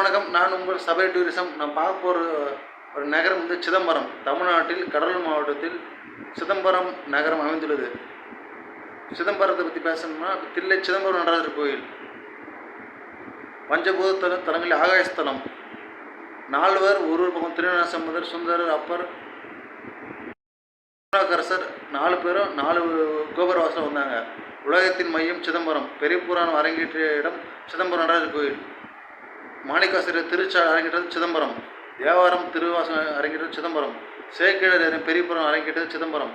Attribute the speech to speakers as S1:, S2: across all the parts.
S1: வணக்கம். நான் உங்கள் சபை டூரிசம். நான் பார்க்க போகிற ஒரு நகரம் வந்து சிதம்பரம். தமிழ்நாட்டில் கடலூர் மாவட்டத்தில் சிதம்பரம் நகரம் அமைந்துள்ளது. சிதம்பரத்தை பற்றி பேசணும்னா தில்லை சிதம்பரம் நடராஜர் கோயில். பஞ்சபூத தல தலங்களில் ஆகாயஸ்தலம் நால்வர் ஒரு ஒரு பக்கம் திருநாசம்பதர் சுந்தரர் அப்பர் கரசர் நாலு பேரும் நாலு கோபுரவாசம் வந்தாங்க. உலகத்தின் மையம் சிதம்பரம். பெரிய புராணம் அரங்கேற்றிய இடம் சிதம்பரம் நடராஜர் கோயில். மாணிக்காசிரியர் திருச்சா அரங்கேற்றது சிதம்பரம். தேவாரம் திருவாசம் அரங்கேற்றது சிதம்பரம். சேக்கிழர் பெரியபுரம் அரங்கேற்றது சிதம்பரம்.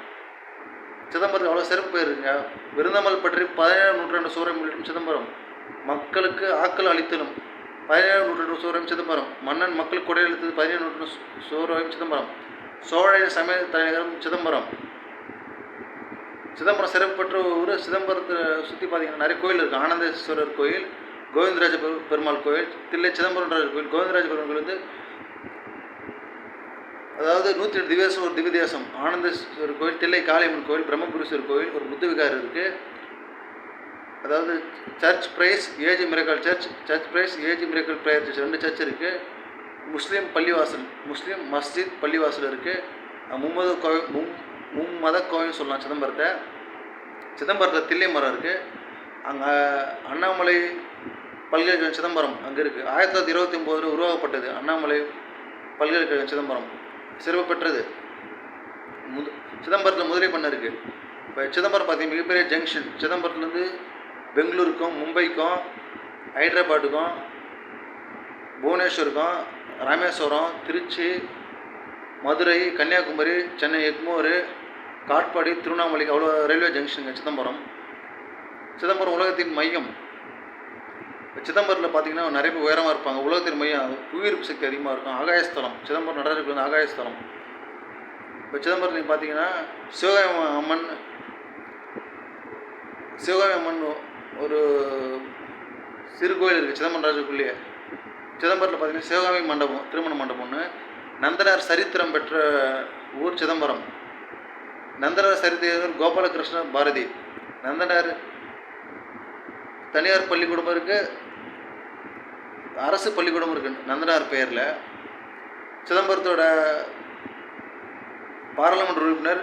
S1: சிதம்பரத்துக்கு அவ்வளோ சிறப்பு பேர் இருக்குங்க. விருந்தமல் பற்றி பதினேழாம் நூற்றாண்டு சூரம் வெளியிடும் சிதம்பரம். மக்களுக்கு ஆக்கல் அளித்தலும் பதினேழாம் நூற்றாண்டு சூரம் சிதம்பரம். மன்னன் மக்கள் கொடையளித்தது பதினேழு நூற்றாண்டு சூரம் சிதம்பரம். சோழன் சமய தலைநகரம் சிதம்பரம். சிதம்பரம் சிறப்பு பெற்ற ஊர் சிதம்பரத்தை சுற்றி பார்த்தீங்கன்னா நிறைய கோயில் இருக்குது ஆனந்தேஸ்வரர் கோயில் கோவிந்தராஜ பெருமாள் கோயில் தில்லை சிதம்பரம்ன்றார் கோயில். கோவிந்தராஜ பெருமாள் கோயில் வந்து அதாவது நூற்றி எட்டு திவ்யாசம் ஒரு திவ்யதேசம் ஆனந்தேஸ்வரர் கோயில் தில்லை காளியம்மன் கோயில் பிரம்மபுரீஸ்வரர் கோயில் ஒரு புத்த விகாரம் இருக்குது அதாவது church praise age miracle church church praise age miracle prayer church ரெண்டு சர்ச் இருக்குது முஸ்லீம் பள்ளிவாசல் முஸ்லீம் மஸ்ஜித் பள்ளிவாசல் இருக்குது மும்மத கோவில் மும் மும்மத கோவில் சொல்லலாம் சிதம்பரத்தை. சிதம்பரத்தில் தில்லை மரம் இருக்குது அங்கே அண்ணாமலை பல்கலைக்கழகம் சிதம்பரம் அங்கே இருக்குது ஆயிரத்தி தொள்ளாயிரத்தி இருபத்தி ஒம்போதில் உருவாக்கப்பட்டது அண்ணாமலை பல்கலைக்கழகம் சிதம்பரம். சிறப்பு பெற்றது. முது சிதம்பரத்தில் முதலை பண்ண இருக்குது இப்போ சிதம்பரம் பார்த்தீங்கன்னா மிகப்பெரிய ஜங்ஷன் சிதம்பரத்துலேருந்து பெங்களூருக்கும் மும்பைக்கும் ஹைதராபாத்துக்கும் புவனேஸ்வருக்கும் ராமேஸ்வரம் திருச்சி மதுரை கன்னியாகுமரி சென்னை எக்மோர் காட்பாடி திருவண்ணாமலை அவ்வளோ ரயில்வே ஜங்ஷனுங்க சிதம்பரம். சிதம்பரம் உலகத்தின் மையம். சிதம்பரத்தில் பார்த்தீங்கன்னா நிறைய பேர் உயரமாக இருப்பாங்க. உலகத்தின் மையம் புவியீர்ப்பு சக்தி அதிகமாக இருக்கும். ஆகாயஸ்தலம். சிதம்பரம் நடராஜருக்கு வந்து ஆகாயஸ்தலம். இப்போ சிதம்பரத்தில் பார்த்தீங்கன்னா சிவகாமி அம்மன் சிவகாமி அம்மன் ஒரு சிறு கோயில் இருக்குது சிதம்பரம் ராஜுக்குள்ளேயே சிதம்பரத்தில் பார்த்தீங்கன்னா சிவகாமி மண்டபம் திருமண மண்டபம்னு நந்தனார் சரித்திரம் பெற்ற ஊர் சிதம்பரம். நந்தனார் சரித்திரம் கோபாலகிருஷ்ண பாரதி. நந்தனார் தனியார் பள்ளிக்கூடம் இருக்குது அரசு பள்ளிக்கூடம் இருக்குது நந்தனார் பெயரில். சிதம்பரத்தோட பாராளுமன்ற உறுப்பினர்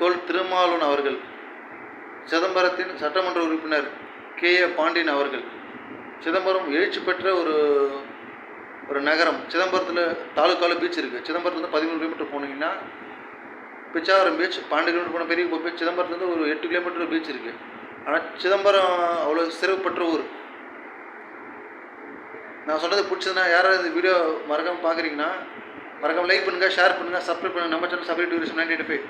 S1: தொல் திருமாலூன் அவர்கள். சிதம்பரத்தின் சட்டமன்ற உறுப்பினர் கே. ஏ. பாண்டியன் அவர்கள். சிதம்பரம் எழுச்சி பெற்ற ஒரு ஒரு நகரம். சிதம்பரத்தில் தாலுக்காவில் பீச் இருக்குது சிதம்பரத்துலேருந்து பதிமூணு கிலோமீட்டர் போனீங்கன்னா பிச்சாவரம் பீச் பன்னெண்டு கிலோமீட்டர் போன பெரிய பீச் சிதம்பரத்துலேருந்து ஒரு எட்டு கிலோமீட்டர் பீச் இருக்குது ஆனால் சிதம்பரம் அவ்வளோ சிறப்பு பெற்ற ஊர். நான் சொன்னது பிடிச்சதுன்னா யாராவது இந்த வீடியோ மறக்காமல் பார்க்குறீங்கன்னா மறக்காமல் லைக் பண்ணுங்கள் ஷேர் பண்ணுங்கள் சப்ஸ்கிரைப் பண்ணுங்கள் நம்ம சேனல் சப்ரேட் டூரிஸ்ட் நைன்டி ஃபைவ்